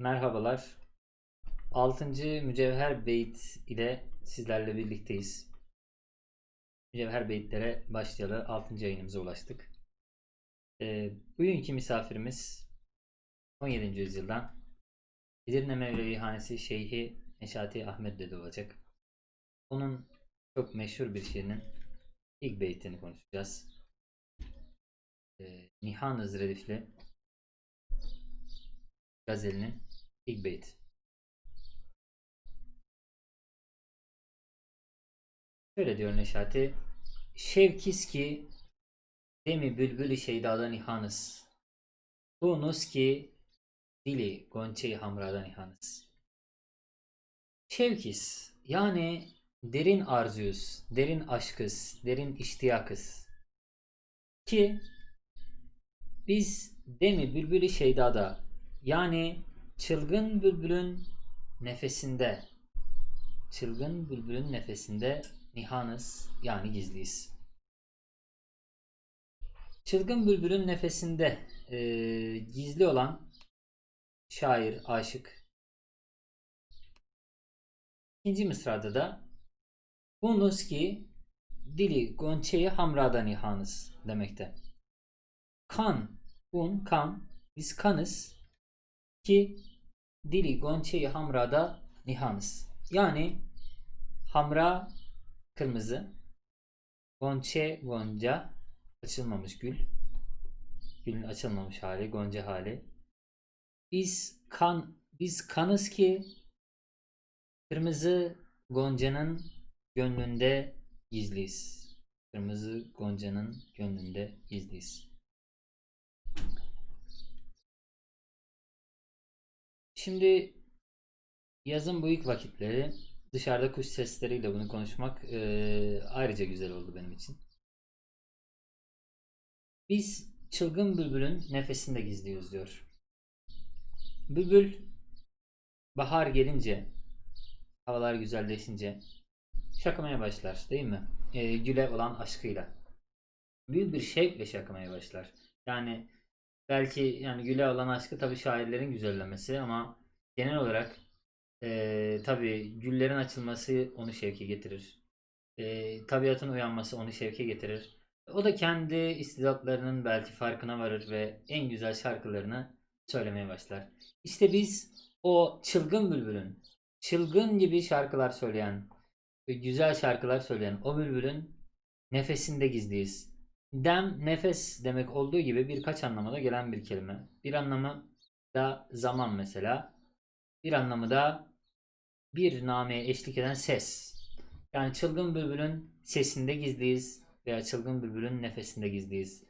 Merhabalar. 6. Mücevher Beyt ile sizlerle birlikteyiz. Mücevher Beytlere başlayalı 6. yayınımıza ulaştık. Ee, bugünkü misafirimiz 17. yüzyıldan Edirne Mevlevi Hanesi Şeyhi Neşati Ahmet Dede olacak. Onun çok meşhur bir şiirinin ilk beytini konuşacağız. Ee, Nihan Redifli gazelinin beyti. Şöyle diyor Neşati. Şevkis ki demi bülbülü şeydadan ihanız. Tunus ki dili gonçeyi hamradan ihanız. Şevkis yani derin arzuyuz, derin aşkız, derin iştiyakız. Ki biz demi bülbülü şeydada yani çılgın bülbülün nefesinde çılgın bülbülün nefesinde nihanız yani gizliyiz. Çılgın bülbülün nefesinde eee, gizli olan şair, aşık. İkinci mısrada da Bunuz ki dili gonçeyi hamrada nihanız demekte. Kan, un, kan, biz kanız ki dili gonçeyi hamrada nihanız. Yani hamra kırmızı, gonçe gonca açılmamış gül, gülün açılmamış hali, gonca hali. Biz kan biz kanız ki kırmızı goncanın gönlünde gizliyiz. Kırmızı goncanın gönlünde gizliyiz. Şimdi yazın bu ilk vakitleri dışarıda kuş sesleriyle bunu konuşmak eee, ayrıca güzel oldu benim için. Biz çılgın bülbülün nefesinde gizliyoruz diyor. Bülbül bahar gelince, havalar güzelleşince şakımaya başlar değil mi? Eee, güle olan aşkıyla. Büyük bir şevkle şakımaya başlar. Yani belki yani güle olan aşkı tabii şairlerin güzellemesi ama genel olarak eee tabii güllerin açılması onu şevke getirir. Eee, tabiatın uyanması onu şevke getirir. O da kendi istidatlarının belki farkına varır ve en güzel şarkılarını söylemeye başlar. İşte biz o çılgın bülbülün, çılgın gibi şarkılar söyleyen, güzel şarkılar söyleyen o bülbülün nefesinde gizliyiz. Dem nefes demek olduğu gibi birkaç anlamına gelen bir kelime. Bir anlamı da zaman mesela. Bir anlamı da bir nameye eşlik eden ses. Yani çılgın bülbülün sesinde gizliyiz veya çılgın bülbülün nefesinde gizliyiz.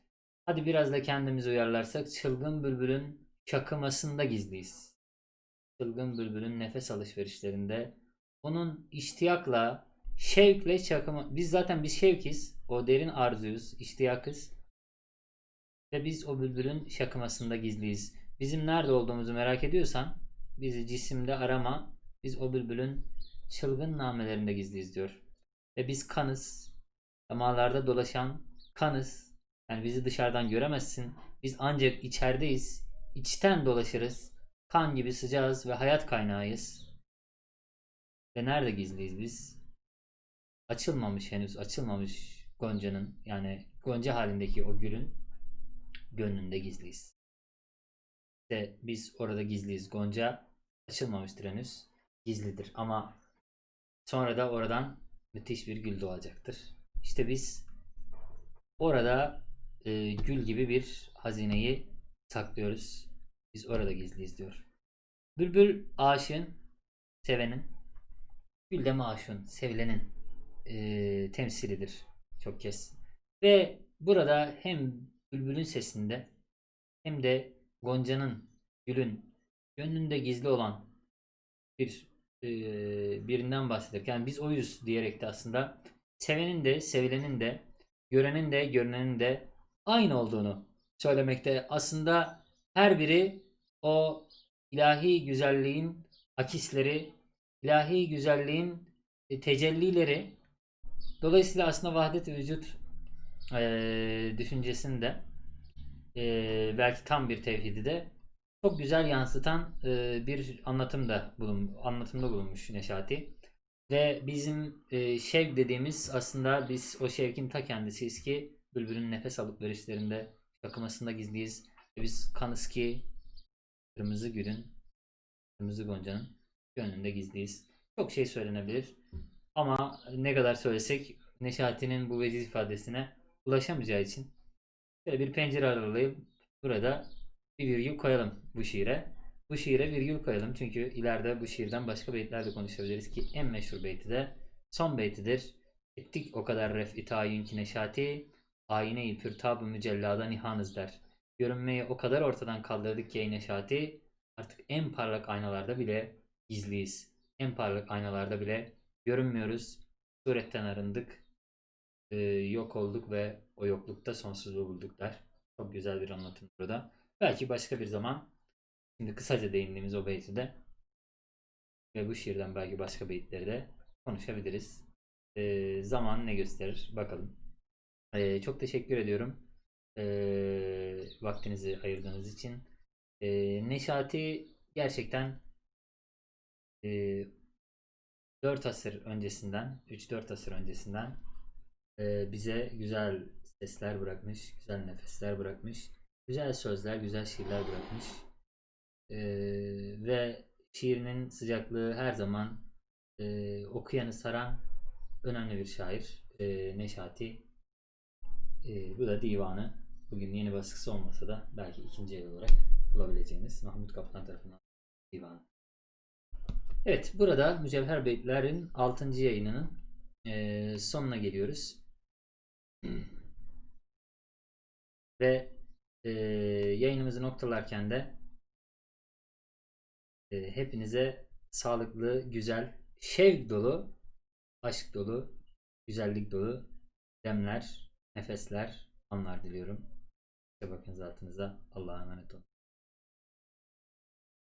Hadi biraz da kendimizi uyarlarsak çılgın bülbülün şakımasında gizliyiz. Çılgın bülbülün nefes alışverişlerinde onun iştiyakla, şevkle çakıma... Biz zaten biz şevkiz. O derin arzuyuz, iştiyakız. Ve biz o bülbülün şakımasında gizliyiz. Bizim nerede olduğumuzu merak ediyorsan bizi cisimde arama. Biz o bülbülün çılgın namelerinde gizliyiz diyor. Ve biz kanız. Damarlarda dolaşan kanız. Yani bizi dışarıdan göremezsin. Biz ancak içerideyiz. İçten dolaşırız. Kan gibi sıcağız ve hayat kaynağıyız. Ve nerede gizliyiz biz? Açılmamış henüz açılmamış Gonca'nın yani Gonca halindeki o gülün gönlünde gizliyiz. İşte biz orada gizliyiz. Gonca açılmamıştır henüz. Gizlidir ama sonra da oradan müthiş bir gül doğacaktır. İşte biz orada e, gül gibi bir hazineyi saklıyoruz. Biz orada gizliyiz diyor. Bülbül aşığın, sevenin, gül de maşun, sevilenin e, temsilidir çok kez. Ve burada hem bülbülün sesinde hem de Gonca'nın, gülün gönlünde gizli olan bir e, birinden bahseder. Yani biz oyuz diyerek de aslında sevenin de, sevilenin de, görenin de, görünenin de aynı olduğunu söylemekte. Aslında her biri o ilahi güzelliğin akisleri, ilahi güzelliğin e, tecellileri. Dolayısıyla aslında vahdet-i vücut e, düşüncesinde e, belki tam bir tevhidi de çok güzel yansıtan e, bir anlatımda bulun anlatımda bulunmuş Neşati. Ve bizim e, şevk dediğimiz aslında biz o şevkin ta kendisiyiz ki bülbülün nefes alıp verişlerinde şakımasında gizliyiz. Ve biz kanız ki kırmızı gülün, kırmızı goncanın gönlünde gizliyiz. Çok şey söylenebilir. Ama ne kadar söylesek Neşati'nin bu veciz ifadesine ulaşamayacağı için şöyle bir pencere aralayıp burada bir virgül koyalım bu şiire. Bu şiire virgül koyalım çünkü ileride bu şiirden başka beyitler de konuşabiliriz ki en meşhur beyti de son beytidir. Ettik o kadar ref tayin ki neşati ayine-i pürtab-ı mücellada nihanız der. Görünmeyi o kadar ortadan kaldırdık ki ey neşati artık en parlak aynalarda bile gizliyiz. En parlak aynalarda bile görünmüyoruz. Suretten arındık. Ee, yok olduk ve o yoklukta sonsuzluğu bulduk der. Çok güzel bir anlatım burada. Belki başka bir zaman şimdi kısaca değindiğimiz o beyti de ve bu şiirden belki başka beyitleri de konuşabiliriz. Ee, zaman ne gösterir bakalım. Ee, çok teşekkür ediyorum. Ee, vaktinizi ayırdığınız için. Ee, Neşati gerçekten e, 4 asır öncesinden, 3-4 asır öncesinden e, bize güzel sesler bırakmış, güzel nefesler bırakmış, güzel sözler, güzel şiirler bırakmış. E, ve şiirinin sıcaklığı her zaman e, okuyanı saran önemli bir şair e, Neşati. E, bu da divanı. Bugün yeni baskısı olmasa da belki ikinci el olarak bulabileceğiniz Mahmut Kaplan tarafından divanı. Evet, burada Mücevher Beytler'in 6. yayınının eee, sonuna geliyoruz. Ve eee, yayınımızı noktalarken de eee, hepinize sağlıklı, güzel, şevk dolu, aşk dolu, güzellik dolu demler, nefesler, anlar diliyorum. İşte bakın zatınıza Allah'a emanet olun.